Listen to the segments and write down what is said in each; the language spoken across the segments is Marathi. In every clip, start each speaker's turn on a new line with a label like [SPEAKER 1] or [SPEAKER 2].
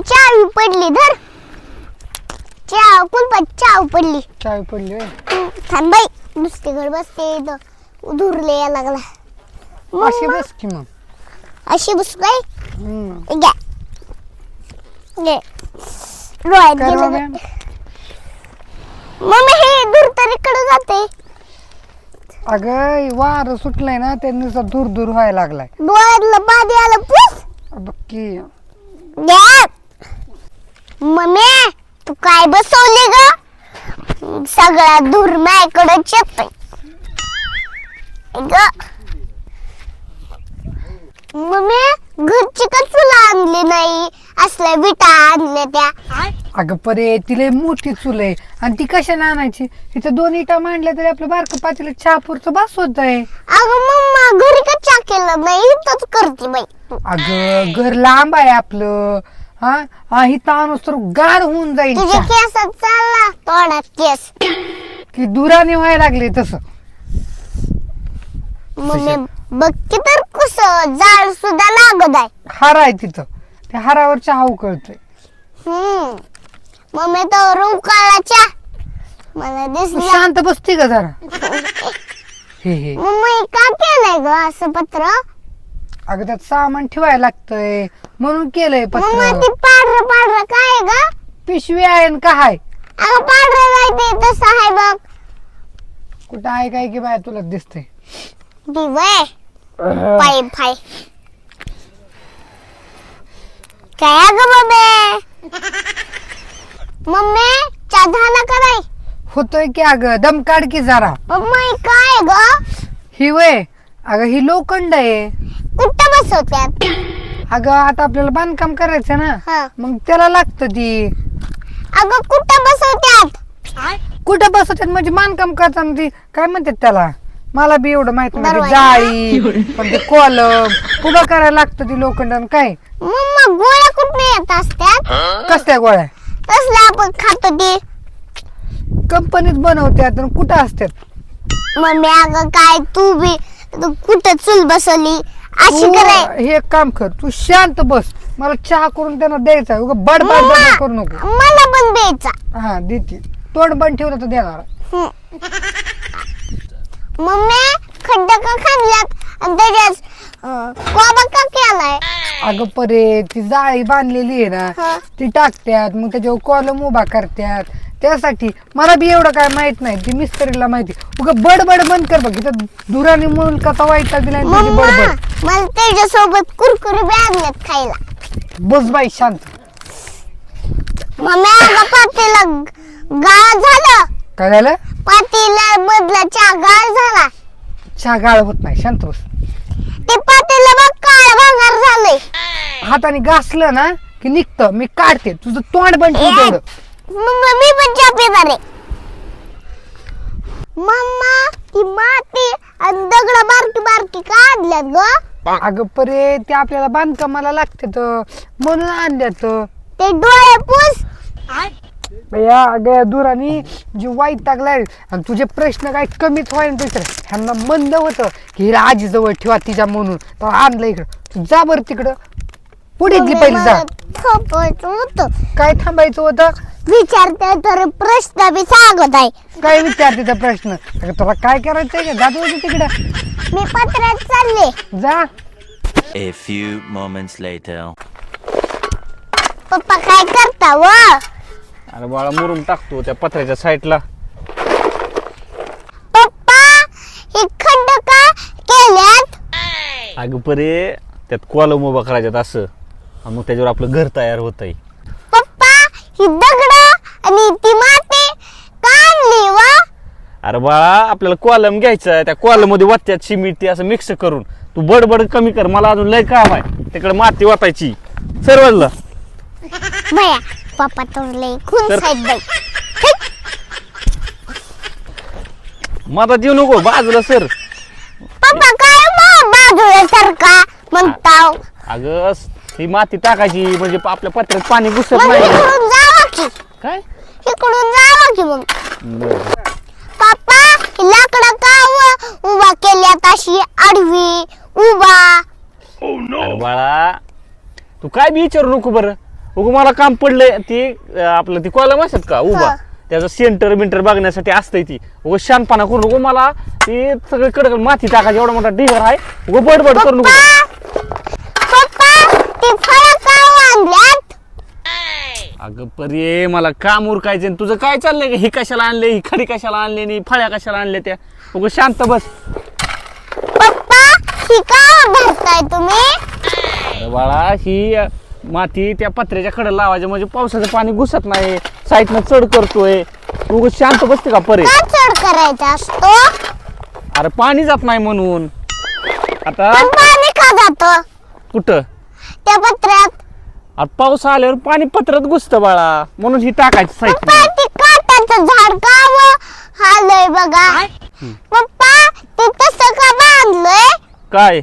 [SPEAKER 1] चावी पडली धर. चाव कुलपाची चाव पडली.
[SPEAKER 2] चावी पडली होय.
[SPEAKER 1] हम्म, थांब बाई दुसरीकडे बसते इथं धुरले या लागला.
[SPEAKER 2] अशी बस की मग.
[SPEAKER 1] अशी
[SPEAKER 2] हम्म.
[SPEAKER 1] घ्या. घे. डोळ्यात
[SPEAKER 2] काय
[SPEAKER 1] गेलं
[SPEAKER 2] बाबा?
[SPEAKER 1] बाई. मम्मी हे दूर तर इकडे जाते.
[SPEAKER 2] अगं वारं सुटलंय ना ते नुसतं दूर दूर व्हायला लागलाय.
[SPEAKER 1] डोळ्यातलं पाणी आलं पुस.
[SPEAKER 2] बघ की.
[SPEAKER 1] घ्या. मम्मी तू काय बसवले ग? सगळा दूर माझ्याकडे येतोय ग. मम्मी घरची का चुला आणली नाही? असल्या विटा आणल्या त्या.
[SPEAKER 2] अगं परे तिला मोठी चूल आहे. आणि ती कशाला आणायची? तिथं दोन इटा मांडल्या तरी आपलं बारकं पातीला चहा पुरतं बस होत आहे
[SPEAKER 1] अगं मम्मा घरी का चा केलं नाही? इथंच करते बाई.
[SPEAKER 2] अगं घर लांब आहे आपलं. हा? हा इथं आणूस तर गार होऊन जाईल
[SPEAKER 1] तुझ्या
[SPEAKER 2] चहा.
[SPEAKER 1] केसात चालला तोंडात केस.
[SPEAKER 2] की दुराने व्हायला लागले तसं.
[SPEAKER 1] मम्मी बघ तर कस जाळ सुद्धा लागत आहे.
[SPEAKER 2] हार आहे तिथं. त्या हारावर चहा उकळतोय
[SPEAKER 1] हम्म. मम्मी तो रुकाळाच्या मला
[SPEAKER 2] तू
[SPEAKER 1] दिसला
[SPEAKER 2] शांत बसते का जरा? हे हे.
[SPEAKER 1] मम्मी का केलंय ग असं पत्र?
[SPEAKER 2] अगं त्यात सामान ठेवायला लागतंय. म्हणून केलंय
[SPEAKER 1] मम्मी
[SPEAKER 2] पत्र
[SPEAKER 1] ती पांढरं पांढरं काय आहे ग?
[SPEAKER 2] पिशवी आहे न का हाय
[SPEAKER 1] अगं पांढरं नाही ते तसं आहे बघ.
[SPEAKER 2] कुठं आहे काय की बाय तुला दिसतंय?
[SPEAKER 1] दिवय पाय पाय. काय ग मम्मी? मम्मी चहा झाला का नाही?
[SPEAKER 2] होतोय की अगं दम काढ की जरा.
[SPEAKER 1] मम्मी काय ग?
[SPEAKER 2] ही वय. अगं ही लोखंड आहे.
[SPEAKER 1] कुठं बसवत्यात?
[SPEAKER 2] अगं आता आपल्याला बांधकाम करायचं ना. मग त्याला लागतं ती.
[SPEAKER 1] अगं कुठं बसवत्यात?
[SPEAKER 2] कुठं बसवतात म्हणजे बांधकाम करताना ती काय म्हणतात त्याला? मला बी एवढं माहीत नाही ती. जाळी पण ते कॉलम उभं करायला लागतं ती लोखंडानं काय?
[SPEAKER 1] मम्मा गोळ्या कुठे येत असत्यात?
[SPEAKER 2] कसल्या गोळ्या?
[SPEAKER 1] तसलं आपण खातो ते?
[SPEAKER 2] कंपनीत बनवतात आणि कुठं असतात
[SPEAKER 1] मम्मी अगं काय तू बी तू कुठं चूल बसवली? अशी
[SPEAKER 2] तू
[SPEAKER 1] कराय
[SPEAKER 2] हे एक काम कर तू शांत बस. मला चहा करून त्यांना द्यायचा उगा बड बड बड करू नको.
[SPEAKER 1] मला पण द्यायचा.
[SPEAKER 2] हा देते. तोंड बंद ठेवलं तर देणार.
[SPEAKER 1] हम्म. मम्मी खड्ड का खाल्ल्यात. आणि त्याच्यात अं, कोबा का केलाय?
[SPEAKER 2] अगं परे ती जाळी बांधलेली आहे
[SPEAKER 1] हा.
[SPEAKER 2] ना ती टाकत्यात मग त्याच्यावर कॉलम उभा करत्यात. त्यासाठी मला बी एवढं काय माहीत नाही ती मिस्त्रीला माहिती. उगा बडबड बंद कर बघ इथं धुराने म्हणून कसा वाईट
[SPEAKER 1] मम्मा
[SPEAKER 2] बडबड.
[SPEAKER 1] मला त्याच्यासोबत कुरकुरे बी खायला.
[SPEAKER 2] बस बाई शांत.
[SPEAKER 1] मम्मी पातेला गाळ झालं.
[SPEAKER 2] काय झालं?
[SPEAKER 1] पातेला बदला चहा गाळ झाला.
[SPEAKER 2] चहा गाळ होत नाही शांत बस.
[SPEAKER 1] ते पातेला बघ काळ भांगार झालंय.
[SPEAKER 2] हाताने घासलं ना की निघतं. मी काढते. तुझं तोंड बंद ठेव तेवढं.
[SPEAKER 1] मम्मा मी पण चहा पिणार आहे. मम्मा ती माती आणि दगड बारकी बारकी का आणल्यात ग.
[SPEAKER 2] अगं परे ते आपल्याला बांधकामाला लागते म्हणून आणल्यात.
[SPEAKER 1] ते डोळे पुस.
[SPEAKER 2] या अगं दुरानी जी वाईट लागलाय आणि तुझे प्रश्न काय कमीच व्हायला तिकडे ह्यांना मंद होतं की हिला आजी जवळ ठेवा तिच्या म्हणून. तर आणलं इकडं. तू जा बरं तिकडं. पुढे इथली पहिली जा.
[SPEAKER 1] होतं.
[SPEAKER 2] काय थांबायचं होतं?
[SPEAKER 1] विचारते तर प्रश्न बी सांगत आहे.
[SPEAKER 2] काय विचारते त्या प्रश्न? अगं तुला काय करायचंय का जात होती तिकडं.
[SPEAKER 1] मी पत्रात चालले.
[SPEAKER 2] जा.
[SPEAKER 3] A few moments later.
[SPEAKER 1] पप्पा काय करता व?
[SPEAKER 4] अरे बाळा मुरुम टाकतो त्या पत्र्याच्या साईडला.
[SPEAKER 1] पप्पा हे खड्ड का केल्यात?
[SPEAKER 4] अगं परे त्यात कॉलम उभा करायच्यात असं. आणि मग त्याच्यावर आपलं घर तयार होत आहे
[SPEAKER 1] ही दगड आणि ती माती का आणली व.
[SPEAKER 4] अरे बाळा आपल्याला कॉलम घ्यायचं आहे. त्या कॉलममध्ये वाटत्यात सिमेंट ते असं मिक्स करून. तू बडबड कमी कर. मला अजून लय काम आहे. तिकडे माती वाटायची. सर्वजला
[SPEAKER 1] भया पप्पा तोडले खून
[SPEAKER 4] तर-
[SPEAKER 1] साहेब बाई.
[SPEAKER 4] मला देऊ नको. बाजूला सर.
[SPEAKER 1] पप्पा काय मग बाजूला सारखा म्हणताव?
[SPEAKER 4] अगं ही माती टाकायची म्हणजे आपल्या पत्र्यात पाणी घुसत
[SPEAKER 1] मग
[SPEAKER 4] नाही.
[SPEAKER 1] इकडून की
[SPEAKER 4] काय?
[SPEAKER 1] इकडून जावं की मग
[SPEAKER 4] बरं.
[SPEAKER 1] पप्पा लाकडं का व- उभा केल्यात अशी आडवी उभा.
[SPEAKER 4] अरे बाळा तू काय बी विचारू नको बरं. उग मला काम पडलंय ती अं, आपलं ती कॉलम असतात का? उभा.
[SPEAKER 1] हा.
[SPEAKER 4] त्याचं सेंटर बिंटर बघण्यासाठी असतंय ती. उग शानपणा करून उग मला ती सगळी कडक माती टाकायची एवढा मोठा ढिगर आहे. उग बडबड करून नको.
[SPEAKER 1] पप्पा ते फळं काय आणल्यात
[SPEAKER 4] अगं परे मला काम उरकायचे तुझं काय चाललंय का? ही कशाला आणले ही खडी कशाला आणले? नी फळ्या कशाला आणल्या त्या? उग शांत बस.
[SPEAKER 1] पप्पा ही का भरताय तुम्ही?
[SPEAKER 4] अरे बाळा ही माती त्या पत्र्याच्या कडे लावायचं म्हणजे पावसाचं पाणी घुसत नाही. साईडनं चढ करतोय. तू शांत बसते का परे?
[SPEAKER 1] चढ करायचा असतो?
[SPEAKER 4] अरे पाणी जात नाही म्हणून. आता
[SPEAKER 1] पण पाणी का जातं?
[SPEAKER 4] कुठं?
[SPEAKER 1] त्या पत्र्यात.
[SPEAKER 4] आता पाऊस आल्यावर पाणी पत्रात घुसतं बाळा. म्हणून ही टाकायची
[SPEAKER 1] पप्पा ते काटाचं झाड का व हालय बघा. पप्पा ते तसं का बांधलंय?
[SPEAKER 4] काय?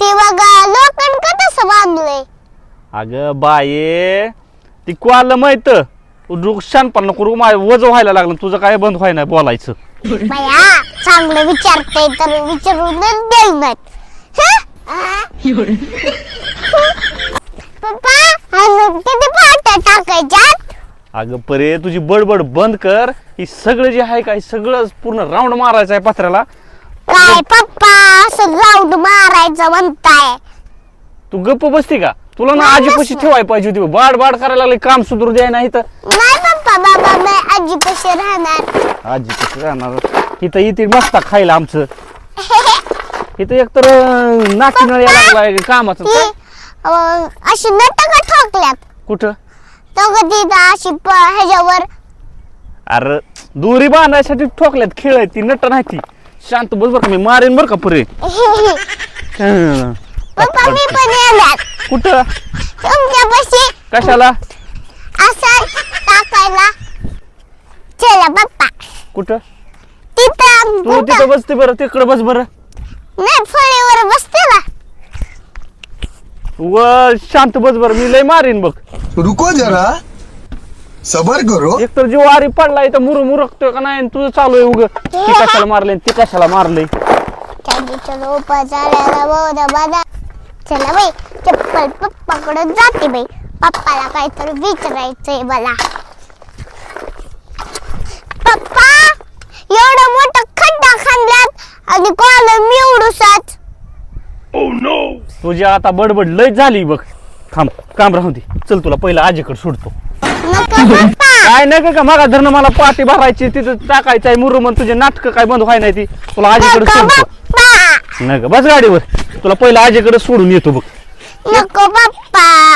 [SPEAKER 1] ते बघा लोखंड का तसं बांधलंय?
[SPEAKER 4] अगं बाये ती कोआलं माहीत? नको माझं वज व्हायला लागलं. तुझं काय बंद व्हाय नाही बोलायचं.
[SPEAKER 1] बया चांगलं विचारते तर विचारूनच देईल पप्पा अजून किती फाट्या टाकायच्यात
[SPEAKER 4] अगं परे तुझी बडबड बंद कर. ही सगळं जे आहे काय सगळं पूर्ण राऊंड मारायचं आहे पत्र्याला.
[SPEAKER 1] काय पप्पा असं राऊंड मारायचं म्हणताय.
[SPEAKER 4] तू गप्प बसती का? तुला ना आजी
[SPEAKER 1] बसणार.
[SPEAKER 4] ठेवाय पाहिजे होती बाड बाड करायला लागले काम सुधरू द्याय नाही तर.
[SPEAKER 1] नाही पप्पा बाबा मी आजी कशी राहणार.
[SPEAKER 4] आजी कसं राहणार. इथं इथे मस्त खायला आमचं. इथं एकतर नाकी नळ यायला लागलाय कामाचं
[SPEAKER 1] ती
[SPEAKER 4] काय?
[SPEAKER 1] अं, अशी नट का ठोकल्यात
[SPEAKER 4] कुठं?
[SPEAKER 1] तो कधी अशी प- ह्याच्यावर.
[SPEAKER 4] अरे दुरी बांधायसाठी ठोकल्यात खेळ आहे ती नट नाही ती. शांत बस बरं का मी मारेन बरं का पुरे.
[SPEAKER 1] पप्पा मी पण येणार.
[SPEAKER 4] कुठं?
[SPEAKER 1] तुमच्यापाशी
[SPEAKER 4] कशाला?
[SPEAKER 1] असं टाकायला. चला पप्पा.
[SPEAKER 4] कुठं?
[SPEAKER 1] तिथं
[SPEAKER 4] तू? तिथं बसते बरं तिकडं बस बरं.
[SPEAKER 1] नाही फळीवर बसते ना
[SPEAKER 4] व शांत बस बरं मी लय मारीन बघ.
[SPEAKER 5] रुको जरा. सबर करो.
[SPEAKER 4] एक तर जीव आरी पडलाय तर मुरू मुरकतोय का नाही? आणि तुझं चालू आहे उग. ती कशाला मारले ती कशाला मारले?
[SPEAKER 1] चलो चलो पचारायला बोधा बाधा. चला बाई चप्पल पप्पाकडे जाते बाई. पप्पाला काहीतरी विचारायचंय मला. पप्पा एवढं मोठं खड्डा खांदल्यात आणि कॉलम एवढूसाच
[SPEAKER 4] तुझी आता बडबड लय झाली बघ. थांब काम राहू दे. चल तुला पहिलं आजीकडे सोडतो. काय नाही का मागा धरणं मला पाठी भरायची तिथं टाकायचं आहे आणि तुझे नाटक काय बंद व्हाय नाही ती. तुला आजीकडे सोडतो. नाही का? बस गाडीवर. तुला पहिलं आजीकडे सोडून येतो बघ.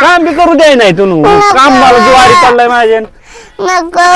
[SPEAKER 4] काम बी करू द्याय नाही तू. काम मला ज्वारी चाललाय माझ्या.
[SPEAKER 1] नको.